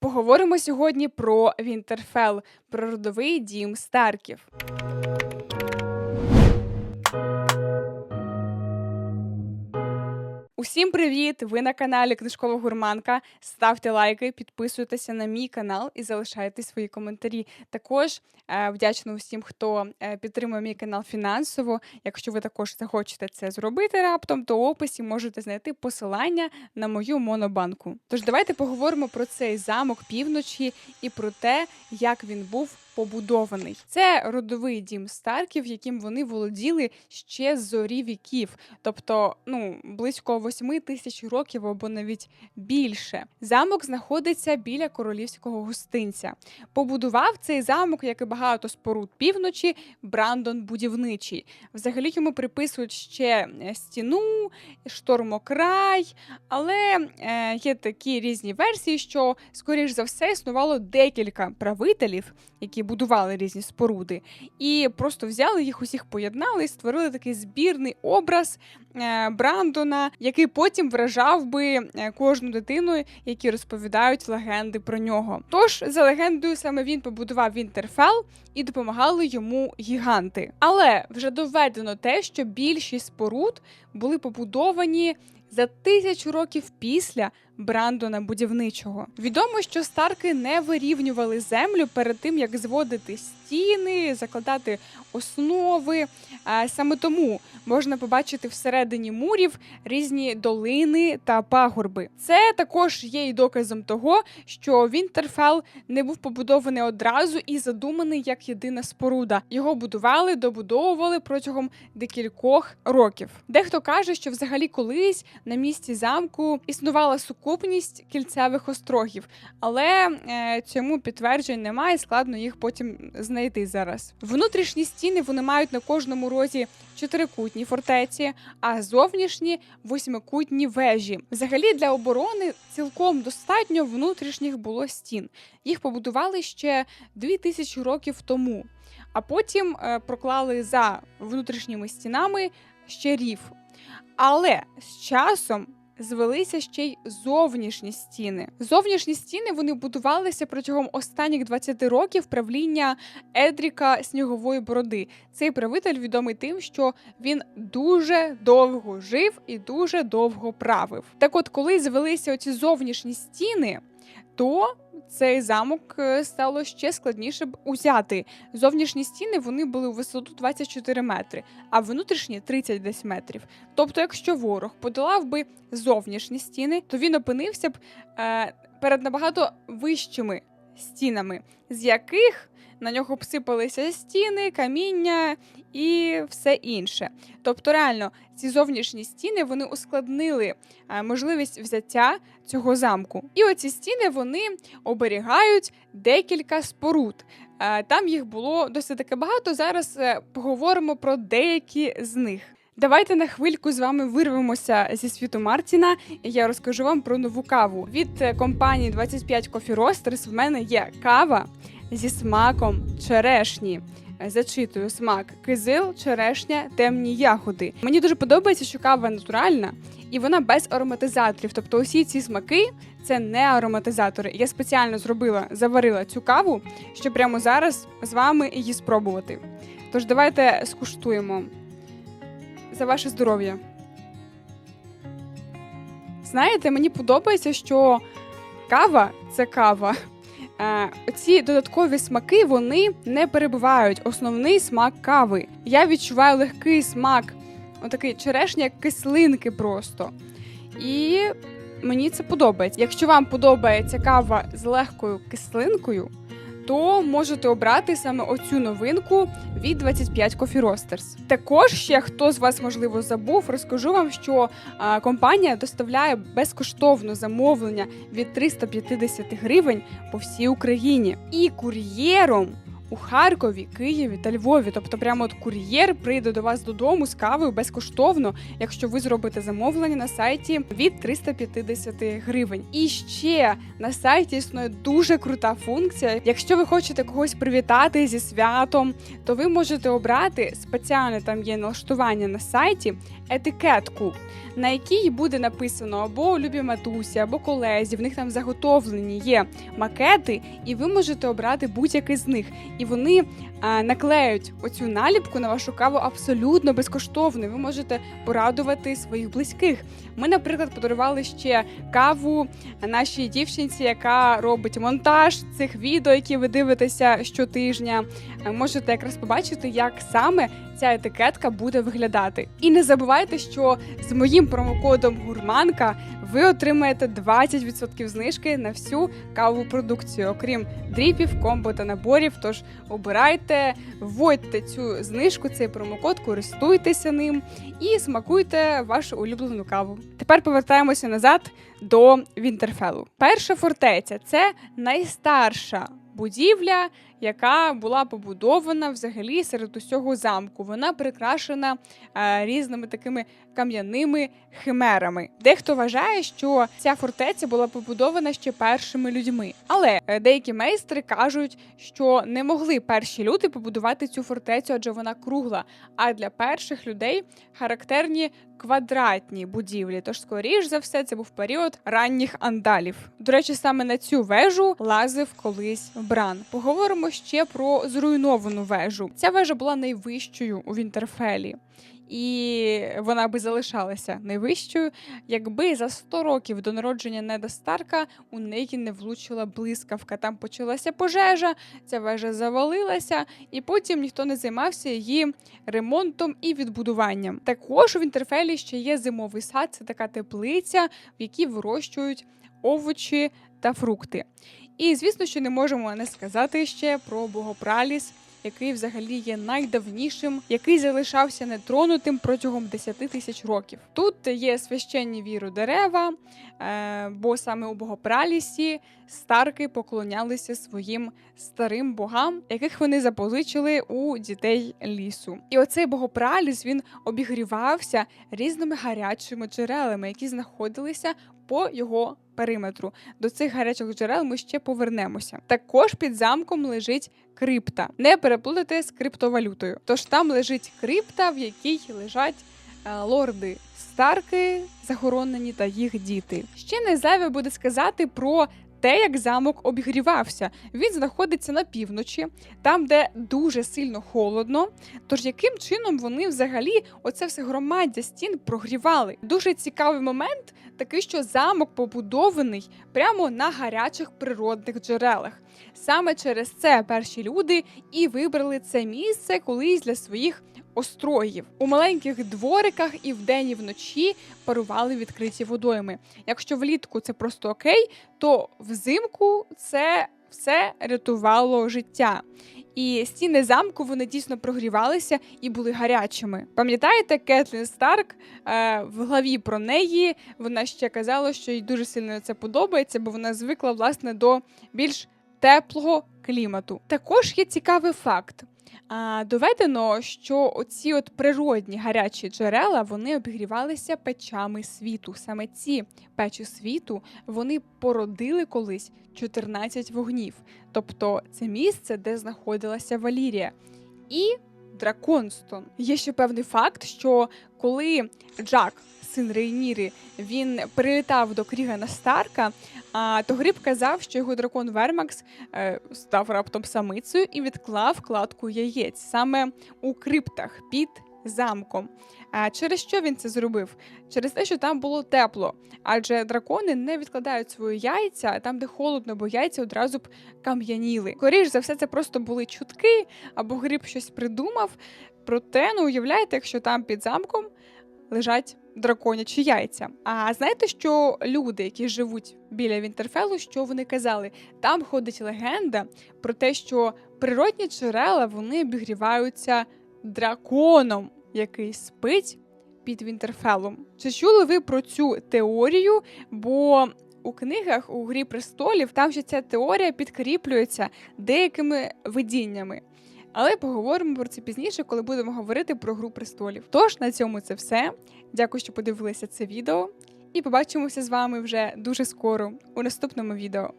Поговоримо сьогодні про Вінтерфелл, про родовий дім Старків. Усім привіт! Ви на каналі Книжкова Гурманка. Ставте лайки, підписуйтеся на мій канал і залишайте свої коментарі. Також е, вдячна усім, хто е, підтримує мій канал фінансово. Якщо ви також захочете це зробити раптом, то в описі можете знайти посилання на мою монобанку. Тож давайте поговоримо про цей замок півночі і про те, як він був побудований. Це родовий дім Старків, яким вони володіли ще з зорі віків, тобто ну близько 8 тисяч років або навіть більше. Замок знаходиться біля королівського гостинця. Побудував цей замок, як і багато споруд півночі, Брандон будівничий. Взагалі йому приписують ще е, стіну, штормокрай, але е, є такі різні версії, що скоріш за все існувало декілька правителів, які будували різні споруди, і просто взяли їх усіх, поєднали і створили такий збірний образ е, Брандона, який потім вражав би е, кожну дитину, які розповідають легенди про нього. Тож, за легендою, саме він побудував Вінтерфелл і допомагали йому гіганти. Але вже доведено те, що більшість споруд були побудовані. За тисячу років після Брандона будівничого відомо, що старки не вирівнювали землю перед тим, як зводити стіни, закладати основи. Саме тому можна побачити всередині мурів різні долини та пагорби. Це також є і доказом того, що Вінтерфелл не був побудований одразу і задуманий як єдина споруда. Його будували, добудовували протягом декількох років. Дехто каже, що взагалі колись на місці замку існувала сукупність кільцевих острогів, але е, цьому підтверджень немає. Складно їх потім знайти зараз. Внутрішні стіни вони мають на кожному розі чотирикутні фортеці, а зовнішні восьмикутні вежі. Взагалі для оборони цілком достатньо внутрішніх було стін. Їх побудували ще 2000 років тому. А потім е, проклали за внутрішніми стінами ще рів. Але з часом звелися ще й зовнішні стіни. Зовнішні стіни вони будувалися протягом останніх 20 років правління Едріка Снігової Бороди. Цей правитель відомий тим, що він дуже довго жив і дуже довго правив. Так, от, коли звелися оці зовнішні стіни, то цей замок е, стало ще складніше б узяти. Зовнішні стіни вони були у висоту 24 метри, а внутрішні 30 десь метрів. Тобто, якщо ворог подолав би зовнішні стіни, то він опинився б е, перед набагато вищими стінами, з яких на нього обсипалися стіни, каміння і все інше. Тобто, реально, ці зовнішні стіни вони ускладнили е, можливість взяття цього замку. І оці стіни вони оберігають декілька споруд. Е, Там їх було досить таки багато. Зараз е, поговоримо про деякі з них. Давайте на хвильку з вами вирвемося зі світу Мартіна. і Я розкажу вам про нову каву. Від компанії 25 Coffee Roasters в мене є кава зі смаком черешні. Зачитую смак кизил, черешня, темні ягоди. Мені дуже подобається, що кава натуральна і вона без ароматизаторів. Тобто, усі ці смаки це не ароматизатори. Я спеціально зробила, заварила цю каву, щоб прямо зараз з вами її спробувати. Тож давайте скуштуємо за ваше здоров'я. Знаєте, мені подобається, що кава це кава. Ці додаткові смаки вони не перебувають основний смак кави. Я відчуваю легкий смак, отакий черешня, кислинки просто. І мені це подобається. Якщо вам подобається кава з легкою кислинкою, то можете обрати саме оцю новинку від 25 Coffee Roasters. Також ще хто з вас можливо забув, розкажу вам, що компанія доставляє безкоштовно замовлення від 350 гривень по всій Україні. І кур'єром у Харкові, Києві та Львові. Тобто, прямо от кур'єр прийде до вас додому з кавою безкоштовно, якщо ви зробите замовлення на сайті від 350 гривень. І ще на сайті існує дуже крута функція. Якщо ви хочете когось привітати зі святом, то ви можете обрати спеціальне там є налаштування на сайті етикетку, на якій буде написано або любі матусі, або колезі. В них там заготовлені є макети, і ви можете обрати будь-який з них. І вони а, наклеють оцю наліпку на вашу каву абсолютно безкоштовно. Ви можете порадувати своїх близьких. Ми, наприклад, подарували ще каву нашій дівчинці, яка робить монтаж цих відео, які ви дивитеся щотижня. Е, Можете якраз побачити, як саме ця етикетка буде виглядати. І не забувайте, що з моїм промокодом Гурманка ви отримаєте 20% знижки на всю кавову продукцію, окрім дріпів, комбо та наборів. Тож обирайте, вводьте цю знижку, цей промокод, користуйтеся ним і смакуйте вашу улюблену каву. Тепер повертаємося назад до Вінтерфелу. Перша фортеця це найстарша будівля, яка була побудована взагалі серед усього замку. Вона прикрашена е, різними такими кам'яними химерами. Дехто вважає, що ця фортеця була побудована ще першими людьми, але е, деякі майстри кажуть, що не могли перші люди побудувати цю фортецю, адже вона кругла. А для перших людей характерні квадратні будівлі. Тож, скоріш за все, це був період ранніх андалів. До речі, саме на цю вежу лазив колись Бран. Поговоримо ще про зруйновану вежу. Ця вежа була найвищою у Вінтерфелі. І вона би залишалася найвищою, якби за 100 років до народження Неда Старка у неї не влучила блискавка. Там почалася пожежа, ця вежа завалилася, і потім ніхто не займався її ремонтом і відбудуванням. Також у Вінтерфелі ще є зимовий сад, це така теплиця, в якій вирощують овочі та фрукти. І звісно, що не можемо не сказати ще про богопраліс, який взагалі є найдавнішим, який залишався нетронутим протягом 10 тисяч років. Тут є священні віру дерева, е, бо саме у богопралісі старки поклонялися своїм старим богам, яких вони запозичили у дітей лісу. І оцей богопраліс він обігрівався різними гарячими джерелами, які знаходилися по його периметру. До цих гарячих джерел ми ще повернемося. Також під замком лежить крипта. Не переплутайте з криптовалютою. Тож там лежить крипта, в якій лежать е, лорди Старки, захоронені та їх діти. Ще не зайве буде сказати про. Те, як замок обігрівався, він знаходиться на півночі, там, де дуже сильно холодно. Тож яким чином вони взагалі оце все громаддя стін прогрівали? Дуже цікавий момент, такий, що замок побудований прямо на гарячих природних джерелах. Саме через це перші люди і вибрали це місце колись для своїх острогів. У маленьких двориках і вдень, і вночі парували відкриті водойми. Якщо влітку це просто окей, то взимку це все рятувало життя. І стіни замку вони дійсно прогрівалися і були гарячими. Пам'ятаєте, Кетлін Старк е, в главі про неї вона ще казала, що їй дуже сильно це подобається, бо вона звикла власне до більш теплого клімату. Також є цікавий факт. Доведено, що оці от природні гарячі джерела вони обігрівалися печами світу. Саме ці печі світу вони породили колись 14 вогнів. Тобто це місце, де знаходилася Валірія. І Драконстон. Є ще певний факт, що коли Джак, син Рейніри, він прилітав до Крігана Старка, а то Гриб казав, що його дракон Вермакс е, став раптом самицею і відклав кладку яєць саме у криптах під замком. А через що він це зробив? Через те, що там було тепло, адже дракони не відкладають свої яйця, там, де холодно, бо яйця одразу б кам'яніли. Скоріш за все, це просто були чутки, або гриб щось придумав. Проте, ну уявляєте, якщо там під замком лежать драконячі яйця. А знаєте, що люди, які живуть біля Вінтерфелу, що вони казали? Там ходить легенда про те, що природні джерела вони обігріваються драконом, який спить під Вінтерфелом. Чи чули ви про цю теорію? Бо у книгах у Грі престолів там ще ця теорія підкріплюється деякими видіннями. Але поговоримо про це пізніше, коли будемо говорити про гру престолів. Тож на цьому це все. Дякую, що подивилися це відео, і побачимося з вами вже дуже скоро у наступному відео.